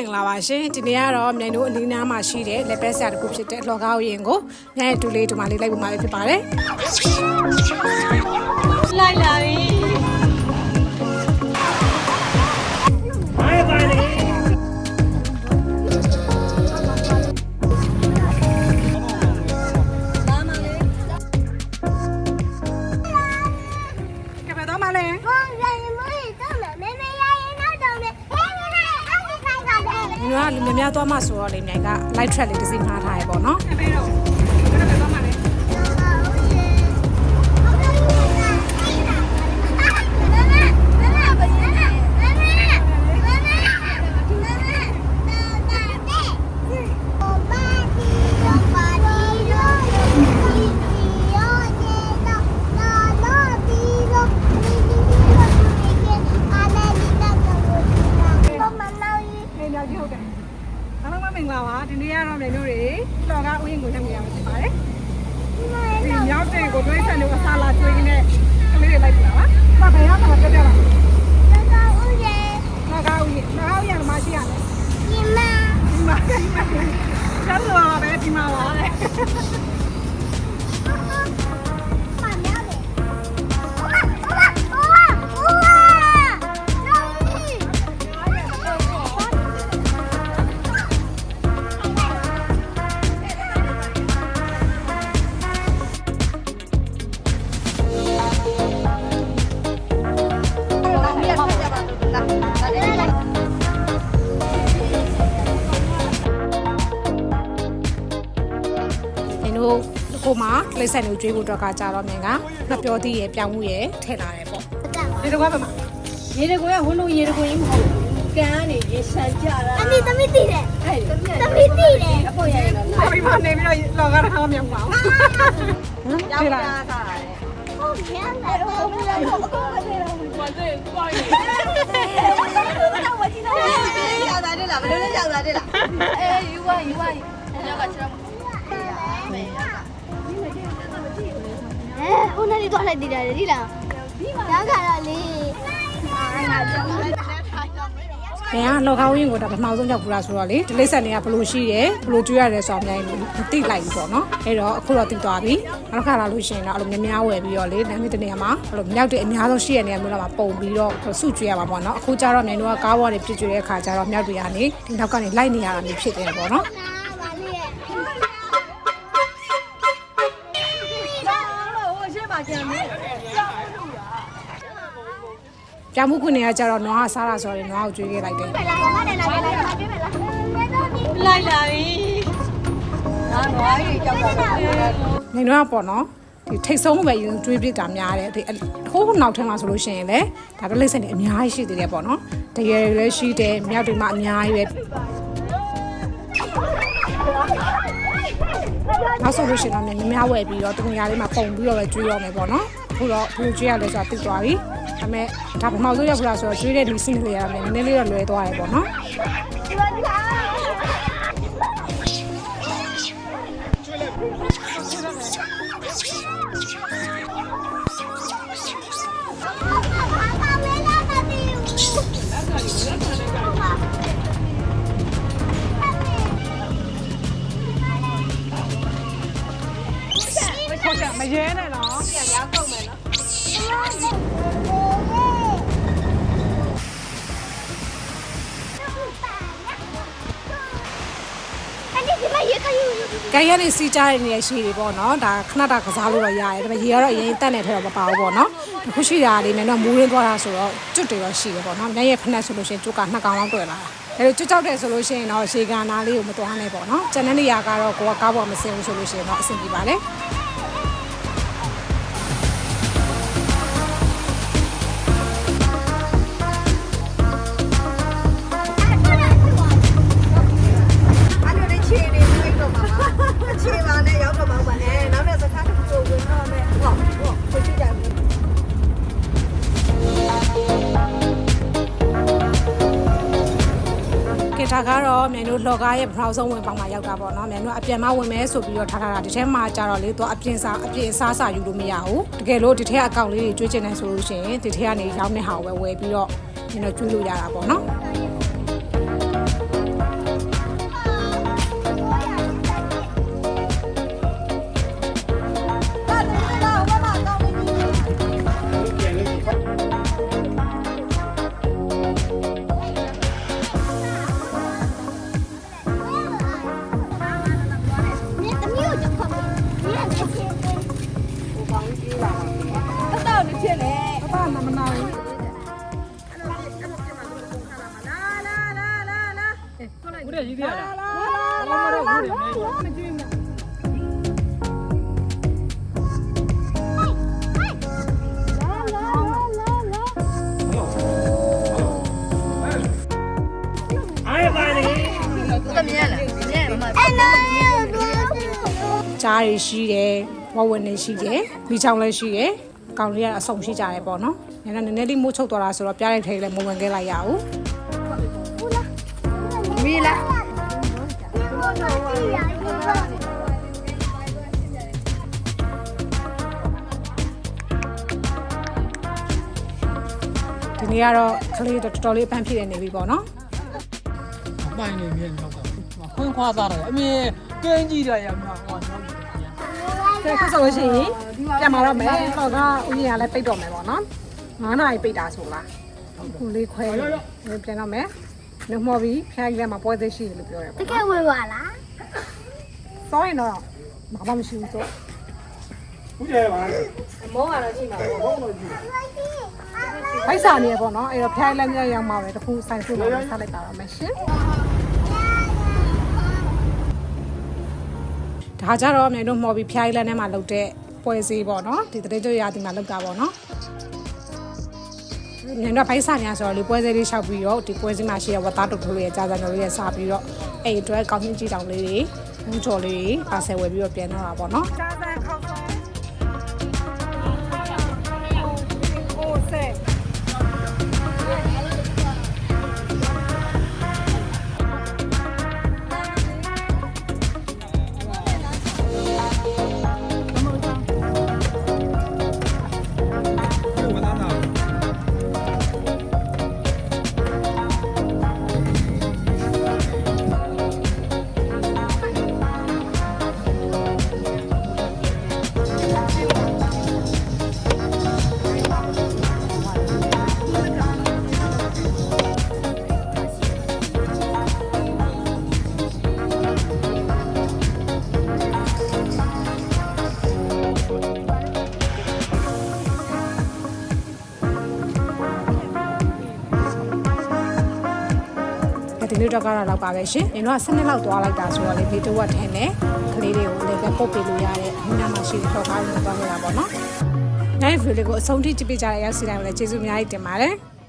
မင်္ဂလာပါရှင်ဒီနေ့ကတော့မြိုင်တို့အနီးနားမှာရှိတဲ့လက်ပဲဆရာတစ်ခုဖြစ်တဲ့လော်ကောက်ရင်ကိုမြိုင်တူလေးဒီမှာလေးလိုက်ပုံမှာပဲဖြစ်ပါတယ်လိုက်လာပြီ 的。ညီတို့ကလူများများသွားမှဆိုတော့လေမြိုင်က light track လေးတစ်စီးမှားထားရပေါ့နော်ကဲပဲတော့ကဲပဲတော့မလေးနေ တော့လည်းတို့တွေလော်ကဥယျာဉ်ကိုတက်နေရမှာဖြစ်ပါတယ်ဒီမြောက်တဲ့ကိုတွေးဆန်လို့အစားလာကျွေးနေကလေးတွေလိုက်ပြပါပါဘယ်ရောက်တာပြောပြပါလော်ကဥယျာဉ်လော်ကဥယျာဉ်မှာရှိရတယ်ဒီမှာကျန်တော်ပဲဒီမှာပါလေ ကိုမှလိပ်ဆန်ကိုကျွေးဖို့အတွက်ကကြတော့မြင်ကနှပြောသီးရယ်ပြောင်းမှုရယ်ထည့်လာတယ်ပေါ့ဒီတော့ကဘာမရေတကွယ်ကဟိုလိုရေတကွယ်ကြီးမဟုတ်ဘူးကန်ကနေရေဆန်ကြတာအမေသမီးတည်တယ်သမီးတည်တယ်အပေါ်ရတယ်လားသမီးမနေပြီးတော့လောက်ကတော့မြောက်ပါဘူးရောက်လာတာဟုတ်ကဲ့အဲ့တော့ဘယ်လိုလဲဘာလဲဘာလဲဘာလဲဒီတော့ရောက်လာတယ်လားဘယ်လိုလဲရောက်လာတယ်လားအေးယူဝယူဝညောက်ကချရမဟုတ်ဘူး အဲဟိုနေ့တော့လိုက်တည်တယ်ဒီလားရခါတော့လေအားငါကြောက်တယ်။ဘယ်ကလော်ကောင်းရင်ကိုဒါပထမဆုံးရောက်ဘူးလားဆိုတော့လေဒီလိမ့်ဆက်တွေကဘလို့ရှိရဲဘလို့ကျွေးရတယ်ဆိုတော့အများကြီးမသိလိုက်ဘူးပေါ့နော်။အဲ့တော့အခုတော့သိသွားပြီ။နောက်တစ်ခါလာလို့ရှိရင်တော့အဲ့လိုများများဝယ်ပြီးတော့လေလမ်းမတနေရာမှာအဲ့လိုမြောက်တဲ့အများဆုံးရှိရနေရာမျိုးတော့မှာပုံပြီးတော့စုကျွေးရမှာပေါ့နော်။အခုကျတော့မြန်တို့ကကားပေါ်တွေပြည့်ကျွေးတဲ့အခါကျတော့မြောက်တွေကနေဒီနောက်ကနေလိုက်နေရတာမျိုးဖြစ်တယ်ပေါ့နော်။ ပြောင်းမှုခွင့်တွေကကျတော့နွားကစားတာဆိုတော့နွားကိုကျွေးခဲ့လိုက်တယ်လာလာလာလာလာလာပြေးမလားလိုက်လာပြီ။ဟာနွားကြီးကြောက်တာ။။နေတော့ပေါ့နော်ဒီထိတ်ဆုံးပဲယူကျွေးပြစ်တာများတယ်ဒီဟိုးနောက်ထဲမှာဆိုလို့ရှိရင်လေဒါတလိမ့်စင်တွေအများကြီးရှိသေးတယ်ပေါ့နော်။တကယ်လည်းရှိတယ်မြောက်တွေမှာအများကြီးပဲနောက်ဆိုလို့ရှိရင်တော့များများဝယ်ပြီးတော့သူများလေးမှာပုံပြီးတော့ပဲကျွေးရမယ်ပေါ့နော်။အခုတော့ဘယ်လိုကျွေးရလဲဆိုတာသိသွားပြီ။ ဒါပေမဲ့ဒါပထမဆုံးရောက်လာဆိုတော့ကျွေးတဲ့ဒီစင်းလေးရမယ်နည်းနည်းလေးတော့လွယ်သွားတယ်ပေါ့နော်။ဟုတ်တယ်မရဲနဲ့နော်အဲ့ ကြိုင်ရနေစီးကြတဲ့နေရာရှိတွေပေါ့နော်။ဒါခဏတာကစားလို့တော့ရတယ်။ဒါပေမဲ့ရေကတော့အရင်တက်နေထဲတော့မပါဘူးပေါ့နော်။တစ်ခုရှိတာလေးနဲ့တော့မူးရင်းသွားတာဆိုတော့ကျွတ်တွေတော့ရှိတယ်ပေါ့နော်။ညရဲ့ဖက်နဲ့ဆိုလို့ရှိရင်ကျွတ်ကနှစ်ကောင်လောက်တွေ့လာတာ။ဒါလိုကျွတ်ကြောက်တယ်ဆိုလို့ရှိရင်တော့ရှေကန်နာလေးကိုမသွားနဲ့ပေါ့နော်။ကျန်တဲ့နေရာကတော့ကိုကကားပေါ်မစင်ဘူးဆိုလို့ရှိရင်တော့အဆင်ပြေပါလေ။ ကင်တာကတော့မြန်တို့လော်ကားရဲ့ပထမဆုံးဝင်ပေါင်မှာရောက်တာပေါ့နော်မြန်တို့အပြန်မဝင်မဲဆိုပြီးတော့ထားထားတာဒီထဲမှာကြတော့လေသူအပြင်စားအပြင်စားစာယူလို့မရဘူးတကယ်လို့ဒီထဲအကောင့်လေးတွေကျွေးချင်တယ်ဆိုလို့ရှိရင်ဒီထဲကနေရောင်းတဲ့ဟာကိုပဲဝယ်ပြီးတော့မြန်တို့ကျွေးလို့ရတာပေါ့နော် ကြားရရှိတယ်ဝဝနေရှိတယ်မိချောင်းလည်းရှိတယ်ကောင်လေးကအဆုံရှိကြတယ်ပေါ့နော်။ညနေနည်းနည်းလေးမိုးချုပ်သွားတာဆိုတော့ပြားလိုက်ထိတ်လည်းမဝင်ခဲ့လိုက်ရအောင်မီလာ။ဒီနေ့ကတော့ကလေးတော်တော်လေးအပန်းဖြစ်နေနေပြီပေါ့နော်အပိုင်နေမြင်တော့ခွန်းခွာသားတယ်အမြင်ကင်းကြည့်ရရမှာဟောတော့။ ကဲဆက်ဆိုလို့ရှိရင်ပြန်มาတော့မယ်။တော့ကဦးကြီးကလည်းပိတ်တော့မယ်ပေါ့နော်။9နာရီပိတ်တာဆိုလား။ခုလေးခွဲပြန်တော့မယ်။နှမော်ပြီးဖျားကြီးထဲမှာပွဲသေးရှိတယ်လို့ပြောတယ်တပေါ့ကယ်ဝင်ပါလား။စောရင်တော့ဘာမှမရှိဘူးဆိုဦးကျဲပါလေ။မိုးကတော့ကြည့်မှာပေါ့။ဘိုက်စာနေရပေါ့နော်။အဲ့တော့ဖျားကြီးလည်းမြောက်ရောက်မှာပဲတခုဆိုင်စုမှာဆက်လိုက်ပါတော့မယ်ရှင်။ ဒါကြတော့အမြင်တို့မော်ပြီးဖျားကြီးလည်းထဲမှာလုတ်တဲ့ပွဲစည်းပေါ့နော်။ဒီတရေကျွရာဒီမှာလုတ်တာပေါ့နော်။ညတော့ဖိုက်စာညာဆိုတော့လေပွဲစည်းလေးလျှောက်ပြီးတော့ဒီပွဲစည်းမှာရှိတဲ့ဝတ်သားတုတ်ထိုးလေးရဲ့ကြာကြာကြော်လေးရဲ့စားပြီးတော့အဲ့အတွက်ကောင်းချင်းကြည့်တောင်လေးတွေဘူးကြော်လေးတွေပါဆယ်ဝယ်ပြီးတော့ပြန်တော့တာပေါ့နော်ကြားစံခောက် ဒီနေ့တော့ကတော့လောက်ပါပဲရှင်။ညီတို့ကစနစ်လောက်သွားလိုက်တာဆိုတော့လေဗီဒီယိုကထင်းတယ်။ကလေးတွေကိုလည်းပဲပုတ်ပေးလို့ရတဲ့မိနာမရှိတဲ့ထောက်ကားတွေသွားခဲ့တာပေါ့နော်။နိုင်ဗီဒီယိုကိုအဆုံးထိကြည့်ပေးကြတဲ့ရောက်စီတိုင်းကိုလည်းကျေးဇူးအများကြီးတင်ပါတယ်။